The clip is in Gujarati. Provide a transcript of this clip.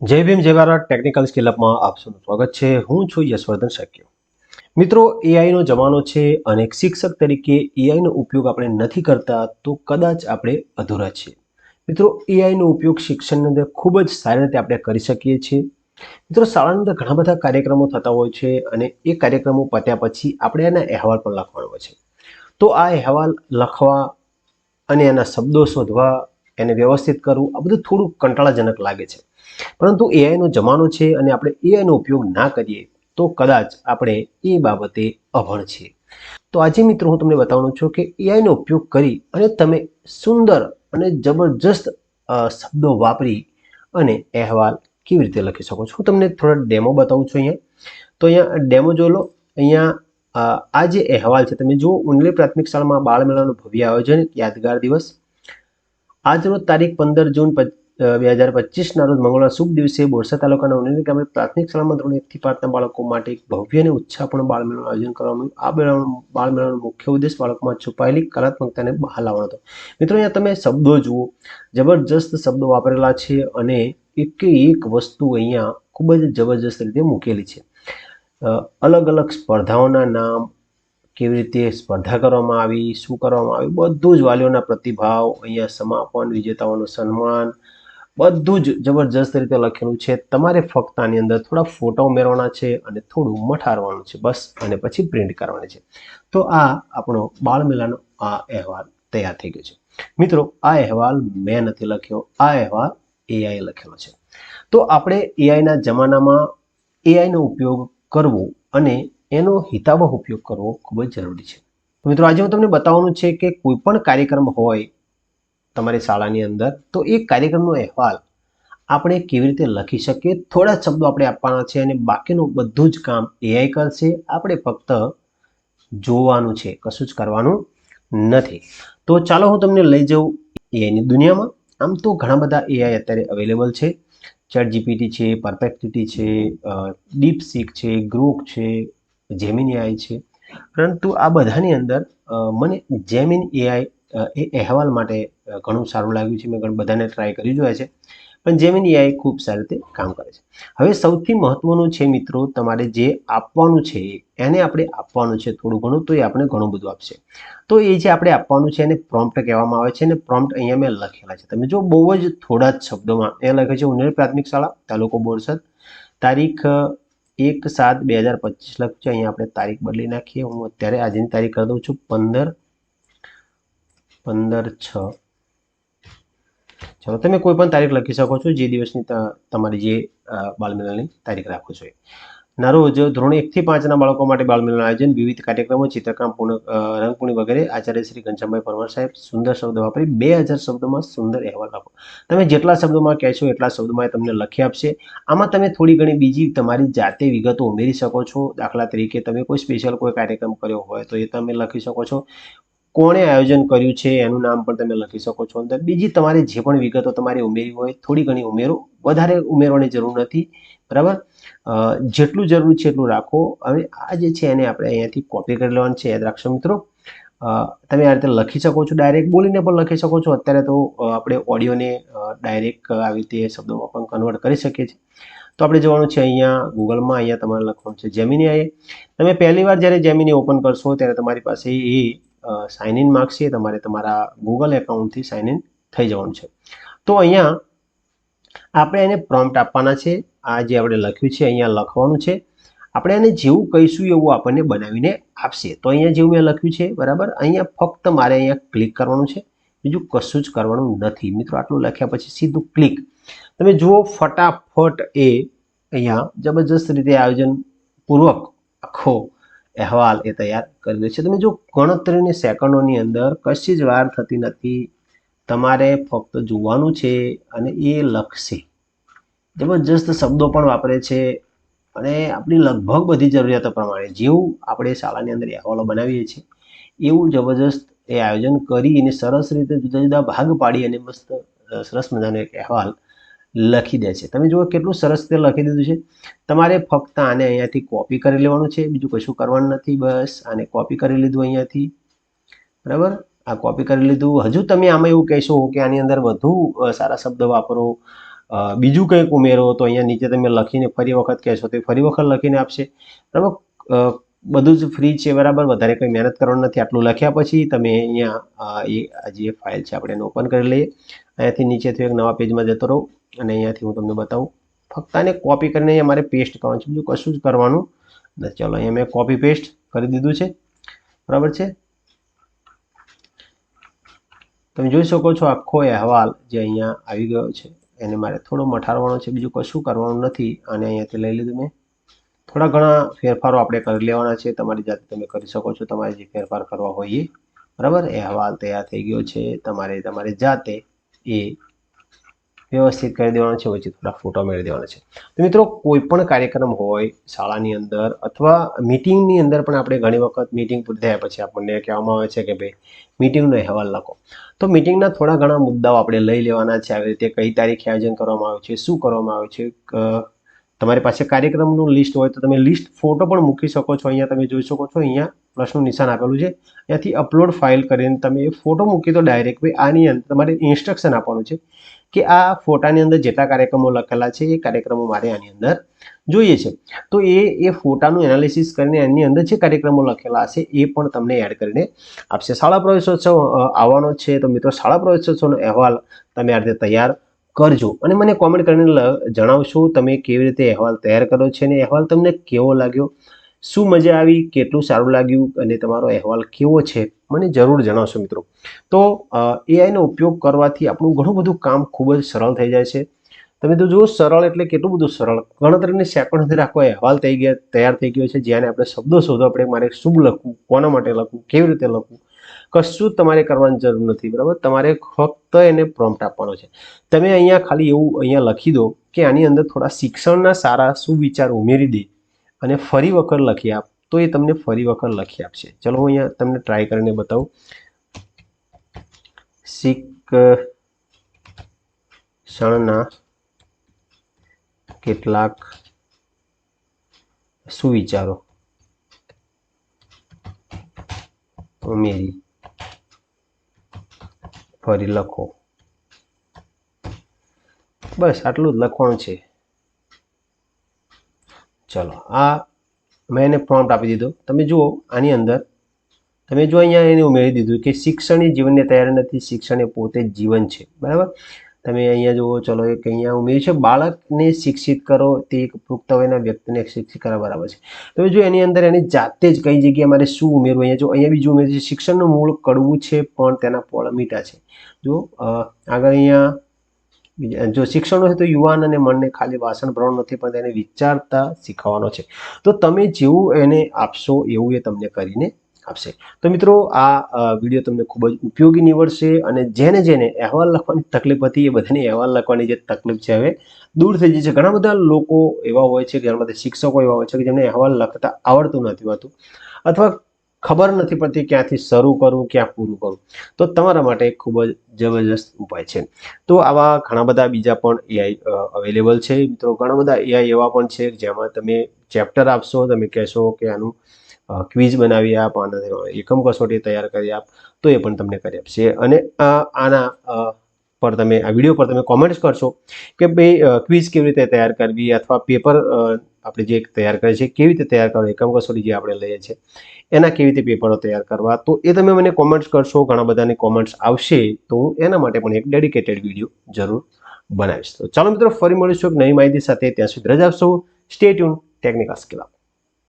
જય ભીમ ભારત ટેકનિકલ સ્કિલઅપમાં આપ સ્વાગત છે. હું છું યશવર્ધન શક્ય. મિત્રો એઆઈનો જમાનો છે અને શિક્ષક તરીકે એઆઈનો ઉપયોગ આપણે નથી કરતા તો કદાચ આપણે અધૂરા છીએ. મિત્રો એઆઈનો ઉપયોગ શિક્ષણની અંદર ખૂબ જ સારી રીતે આપણે કરી શકીએ છીએ. મિત્રો, શાળાની અંદર ઘણા બધા કાર્યક્રમો થતા હોય છે અને એ કાર્યક્રમો પત્યા પછી આપણે એના અહેવાલ પણ લખવાનો હોય છે. તો આ અહેવાલ લખવા અને એના શબ્દો શોધવા એને વ્યવસ્થિત કરવું, આ બધું થોડું કંટાળાજનક લાગે છે. પરંતુ એઆઈનો જમાનો છે અને આપણે એઆઈનો ઉપયોગ ના કરીએ, તો કદાચ આપણે એ બાબતે અભણ છીએ. તો આજે મિત્રો હું તમને બતાવવાનું છું કે એઆઈનો ઉપયોગ કરી અને તમે સુંદર અને જબરજસ્ત શબ્દો વાપરી અને અહેવાલ કેવી રીતે લખી શકો છો. હું તમને થોડા ડેમો બતાવું છું અહીંયા. તો અહીંયા ડેમો જો લો. અહીંયા આ જે અહેવાલ છે, તમે જુઓ, ઉનલી પ્રાથમિક શાળામાં બાળ મેળાનું ભવ્ય આયોજન, યાદગાર દિવસ આજરોજ તારીખ પંદર જૂન બે હજાર પચીસના રોજ મંગળવાર શુભ દિવસે બોરસા તાલુકાના ઉનેલી ગામે પ્રાથમિક શાળામાં ધોરણ એકથી પાંચના બાળકો માટે એક ભવ્ય અને ઉત્સાહપૂર્ણ બાળ મેળાનું આયોજન કરવામાં આવ્યું. આ બાળ મેળાનો મુખ્ય ઉદ્દેશ બાળકોમાં છુપાયેલી કલાત્મકતાને બહાર લાવવાનો હતો. મિત્રો, અહીંયા તમે શબ્દો જુઓ. જબરજસ્ત શબ્દો વાપરેલા છે અને એક એક વસ્તુ અહીંયા ખૂબ જ જબરજસ્ત રીતે મૂકેલી છે. અલગ અલગ સ્પર્ધાઓના નામ કેવી રીતે સ્પર્ધા કરવામાં આવી, શું કરવામાં આવ્યું, બધું જ વાલીઓના પ્રતિભાવ અહીંયા સમાપન, વિજેતાઓનું સન્માન, બધું જ જબરજસ્ત રીતે લખેલું છે. તમારે ફક્ત આની અંદર થોડા ફોટા ઉમેરવાના છે અને થોડું મઠારવાનું છે બસ, અને પછી પ્રિન્ટ કરવાની છે. તો આ આપણો બાળમેલાનો આ અહેવાલ તૈયાર થઈ ગયો છે. મિત્રો, આ અહેવાલ મેં નથી લખ્યો, આ અહેવાલ એઆઈ લખેલો છે. તો આપણે એઆઈના જમાનામાં એઆઈનો ઉપયોગ કરવો અને એનો હિતાવહ ઉપયોગ કરવો ખૂબ જ જરૂરી છે. તો મિત્રો, આજે હું તમને બતાવવાનું છે કે કોઈ પણ કાર્યક્રમ હોય તમારી શાળાની અંદર, તો એ કાર્યક્રમનો અહેવાલ આપણે કેવી રીતે લખી શકીએ? થોડા શબ્દો આપણે આપવાના છે અને બાકીનું બધું જ કામ એઆઈ કરશે. આપણે ફક્ત જોવાનું છે, કશું જ કરવાનું નથી. તો ચાલો હું તમને લઈ જાઉં એઆઈની દુનિયામાં. આમ તો ઘણા બધા એઆઈ અત્યારે અવેલેબલ છે. ચેટ જીપીટી છે પરફેક્ટિટી છે ડીપ સીક છે ગ્રુક છે જેમિન એઆઈ છે. પરંતુ આ બધાની અંદર મને જેમિન એઆઈ એ અહેવાલ માટે ઘણું સારું લાગ્યું છે. મેં બધાને ટ્રાય કરી જોયા છે. પણ જેમિન એઆઈ ખૂબ સારી રીતે કામ કરે છે. હવે સૌથી મહત્વનું છે મિત્રો, તમારે જે આપવાનું છે, એને આપણે આપવાનું છે થોડું ઘણું, તો એ આપણે ઘણું બધું આપશે. તો એ જે આપણે આપવાનું છે એને પ્રોમ્પ્ટ કહેવામાં આવે છે. અને પ્રોમ્પ્ટ અહીંયા મેં લખેલા છે. તમે જો બહુ જ થોડા જ શબ્દોમાં એ લખે છે ઉનેર પ્રાથમિક શાળા, તાલુકો બોરસદ, તારીખ એક સાત બે હજાર પચીસ લખ્યું છે. અહીંયા આપણે તારીખ બદલી નાખીએ. હું અત્યારે આજની તારીખ કરી દઉં છું પંદર પંદર છ. ચલો તમે કોઈ પણ તારીખ લખી શકો છો. જે દિવસની તમારી જે અ, બાળમેળાની તારીખ રાખો છો. ના રોજ ધોરણ એકથી પાંચના બાળકો માટે બાળમેળાનું આયોજન વિવિધ કાર્યક્રમો ચિત્રકામ પૂર્ણ અ, વગેરે આચાર્ય શ્રી ઘનશ્યામભાઈ પરમાર સાહેબ સુંદર શબ્દ વાપરી બે હજાર શબ્દોમાં સુંદર અહેવાલ આપો. તમે જેટલા શબ્દોમાં કહેશો એટલા શબ્દોમાં તમને લખી આપશે. આમાં તમે થોડી ઘણી બીજી તમારી જાતે વિગતો ઉમેરી શકો છો. દાખલા તરીકે તમે કોઈ સ્પેશિયલ કોઈ કાર્યક્રમ કર્યો હોય તો એ તમે લખી શકો છો. કોણે આયોજન કર્યું છે, એનું નામ પણ તમે લખી શકો છો અંદર. બીજી તમારે જે પણ વિગતો તમારે ઉમેરી હોય, થોડી ઘણી ઉમેરો. વધારે ઉમેરવાની જરૂર નથી, બરાબર? જેટલું જરૂર છે એટલું રાખો. હવે આ જે છે એને આપણે અહીંયાથી કોપી કરી લેવાનું છે, યાદ રાખશો મિત્રો. તમે આ રીતે લખી શકો છો ડાયરેક્ટ બોલીને પણ લખી શકો છો. અત્યારે તો આપણે ઓડિયોને ડાયરેક્ટ આવી રીતે શબ્દોમાં પણ કન્વર્ટ કરી શકીએ છીએ. તો આપણે જવાનું છે અહીંયા ગૂગલમાં અહીંયા તમારે લખવાનું છે જેમિની તમે પહેલી વાર જ્યારે જેમિની ઓપન કરશો, ત્યારે તમારી પાસે એ સાઇન ઇન માગશે તમારે તમારા ગૂગલ એકાઉન્ટથી સાઇન ઇન થઈ જવાનું છે. તો અહીંયા આપણે એને પ્રોમ્પ્ટ આપવાના છે. આ જે આપણે લખ્યું છે, અહીંયા લખવાનું છે. આપણે એને જેવું કહીશું એવું આપણને બનાવીને આપશે. તો અહીંયા જેવું મેં લખ્યું છે, બરાબર? અહીંયા ફક્ત મારે અહીંયા ક્લિક કરવાનું છે. બીજું કશું જ કરવાનું નથી. મિત્રો, આટલું લખ્યા પછી સીધું ક્લિક તમે જુઓ, ફટાફટ એ અહીંયા જબરજસ્ત રીતે આયોજન પૂર્વક આખો અહેવાલ એ તૈયાર કરી દે છે. તમે જો ગણતરીની સેકન્ડોની અંદર કશી જ વાર થતી નથી, તમારે ફક્ત જોવાનું છે અને એ લખશે. જબરજસ્ત શબ્દો પણ વાપરે છે અને આપણી લગભગ બધી જરૂરિયાતો પ્રમાણે જેવું આપણે શાળાની અંદર અહેવાલો બનાવીએ છીએ, એવું જબરજસ્ત એ આયોજન કરી અને સરસ રીતે જુદા જુદા ભાગ પાડી અને મસ્ત સરસ મજાનો એક અહેવાલ લખી દે છે. તમે જુઓ કેટલું સરસ રીતે લખી દીધું છે. તમારે ફક્ત આને અહીંયાથી કોપી કરી લેવાનું છે. બીજું કશું કરવાનું નથી, બસ આને કોપી કરી લીધું અહીંયાથી. બરાબર? આ કોપી કરી લીધું. હજુ તમે આમાં એવું કહેશો કે આની અંદર વધુ સારા શબ્દ વાપરો. બીજું કંઈક ઉમેરો તો અહીંયા નીચે તમે લખીને ફરી વખત કહેશો તો ફરી વખત લખીને આપશે. બરાબર? બધું જ ફ્રી છે, બરાબર? વધારે કંઈ મહેનત કરવાનું નથી. આટલું લખ્યા પછી તમે અહીંયા એ જે ફાઇલ છે, આપણે એને ઓપન કરી લઈએ. અહીંયાથી નીચેથી એક નવા પેજમાં જતો રહું. અને અહીંયાથી હું તમને બતાવું. ફક્ત આને કોપી કરીને અહીંયા મારે પેસ્ટ કરવાનું છે. બીજું કશું જ કરવાનું નથી ચાલો, અહીંયા મેં કોપી પેસ્ટ કરી દીધું છે. બરાબર છે? તમે જોઈ શકો છો આખો અહેવાલ જે અહીંયા આવી ગયો છે. એને મારે થોડો મઠારવાનો છે. બીજું કશું કરવાનું નથી. અને અહીંયાથી લઈ લીધું મેં. થોડા ઘણા ફેરફારો આપણે કરી લેવાના છે. તમારી જાતે તમે કરી શકો છો. તમારે જે ફેરફાર કરવા હોય એ બરાબર અહેવાલ તૈયાર થઈ ગયો છે. તમારે તમારી જાતે એ વ્યવસ્થિત કરી દેવાનો છે વચ્ચે થોડા ફોટો મેળવી દેવાના છે. તો મિત્રો, કોઈ પણ કાર્યક્રમ હોય, શાળાની અંદર અથવા મિટિંગની અંદર પણ આપણે ઘણી વખત મિટિંગ પૂરી થયા પછી આપણને કહેવામાં આવે છે કે ભાઈ, મિટિંગનો અહેવાલ લખો. તો મિટિંગના થોડા ઘણા મુદ્દાઓ આપણે લઈ લેવાના છે, આવી રીતે કઈ તારીખે આયોજન કરવામાં આવ્યું છે, શું કરવામાં આવ્યું છે તમારી પાસે કાર્યક્રમનું લિસ્ટ હોય તો તમે લિસ્ટ ફોટો પણ મૂકી શકો છો, અહીંયા તમે જોઈ શકો છો, અહીંયા પ્લસનું નિશાન આપેલું છે. ત્યાંથી અપલોડ ફાઇલ કરીને તમે એ ફોટો મૂકી તો ડાયરેક્ટ, ભાઈ આની અંદર તમારે ઇન્સ્ટ્રક્શન આપવાનું છે. કે આ ફોટાની અંદર જેટલા કાર્યક્રમો લખેલા છે એ કાર્યક્રમો મારે આની અંદર જોઈએ છે. તો એ એ ફોટાનું એનાલિસિસ કરીને એની અંદર જે કાર્યક્રમો લખેલા હશે એ પણ તમને એડ કરીને આપશે. શાળા પ્રવેશોત્સવ આવવાનો છે તો મિત્રો શાળા પ્રવેશોત્સવનો અહેવાલ તમે આ રીતે તૈયાર કરજો. અને મને કોમેન્ટ કરીને જણાવશો તમે કેવી રીતે અહેવાલ તૈયાર કર્યો છે અને અહેવાલ તમને કેવો લાગ્યો? શું મજા આવી? કેટલું સારું લાગ્યું? અને તમારો અહેવાલ કેવો છે? મને જરૂર જણાવશો મિત્રો. તો એઆઈનો ઉપયોગ કરવાથી આપણું ઘણું બધું કામ ખૂબ જ સરળ થઈ જાય છે. તમે તો જુઓ, સરળ એટલે કેટલું બધું સરળ. ગણતરીની સેકન્ડથી આખો અહેવાલ થઈ ગયા, તૈયાર થઈ ગયો છે. જ્યાં આપણે શબ્દો શોધો આપણે મારે શું લખવું, કોના માટે લખવું, કેવી રીતે લખવું, કશું તમારે કરવાની જરૂર નથી, બરાબર? તમારે ફક્ત એને પ્રોમ્પ્ટ આપવાનો છે. તમે અહીંયા ખાલી એવું અહીંયા લખી દો કે આની અંદર થોડા શિક્ષણના સારા સુવિચાર ઉમેરી દે અને ફરી વખત લખી આપ. તો એ તમને ફરી વખત લખી આપશે. ચલો હું અહીંયા તમને ટ્રાય કરીને બતાવું. શિક્ષણના કેટલાક સુવિચારો. ઉમેરી. ફરી લખો. બસ આટલું જ લખવાનું છે. ચલો, આ મેં એને પ્રોમ્પ્ટ આપી દીધો. તમે જુઓ, આની અંદર તમે જો અહીંયા એને ઉમેરી દીધું કે શિક્ષણ એ જીવનને તૈયાર નથી, શિક્ષણ એ પોતે જ જીવન છે. બરાબર? તમે અહીંયા જુઓ, ચલો એક અહીંયા ઉમેર્યું છે, બાળકને શિક્ષિત કરો, તે એક પુખ્ત વયના વ્યક્તિને શિક્ષિત કરવા બરાબર છે. તમે જો એની અંદર એની જાતે જ કઈ જગ્યાએ મારે શું ઉમેરવું, અહીંયા જો, અહીંયા બીજું ઉમેર્યું છે, શિક્ષણનું મૂળ કડવું છે, પણ તેના ફળ મીઠા છે. જો આગળ અહીંયા જો શિક્ષણ હોય તો યુવાન અને મનને ખાલી વાસણ ભરવાનું નથી, પણ તેને વિચારતા શીખવાનો છે. તો તમે જેવું એને આપશો, એવું એ તમને કરીને આપશે. તો મિત્રો, આ વીડિયો તમને ખૂબ જ ઉપયોગી નીવડશે અને જેને જેને અહેવાલ લખવાની તકલીફ હતી, એ બધાની અહેવાલ લખવાની જે તકલીફ છે, હવે દૂર થઈ જશે ઘણા બધા લોકો એવા હોય છે ઘણા બધા શિક્ષકો એવા હોય છે કે, જેમને અહેવાલ લખતા આવડતું નથી હોતું. અથવા ખબર નથી પડતી ક્યાંથી શરૂ કરવું ક્યાં પૂરું કરવું તો તમારા માટે ખૂબ જ જબરજસ્ત ઉપાય છે. તો આવા ઘણા બધા બીજા પણ એઆઈ અવેલેબલ છે. મિત્રો, ઘણા બધા એઆઈ એવા પણ છે જેમાં તમે ચેપ્ટર આપશો, તમે કહેશો કે આનું ક્વિઝ બનાવી આપ, આના એકમ કસોટી તૈયાર કરી આપ, તો એ પણ તમને કરી આપશે. અને આના પર તમે, આ વીડિયો પર તમે કોમેન્ટ્સ કરશો કે ભાઈ ક્વિઝ કેવી રીતે તૈયાર કરવી અથવા પેપર આપણે જે તૈયાર કરીએ છીએ કેવી રીતે તૈયાર કરવું, એકમ કસોટી જે આપણે લઈએ છીએ, એના કેવી રીતે પેપરો તૈયાર કરવા, તો એ તમે મને કોમેન્ટ્સ કરશો, ઘણા બધાની કોમેન્ટ્સ આવશે, તો હું એના માટે પણ એક ડેડિકેટેડ વીડિયો જરૂર બનાવીશ. તો ચાલો મિત્રો, ફરી મળીશું એક નવી માહિતી સાથે. ત્યાં સુધી રજા આપશો. Stay tune technical skill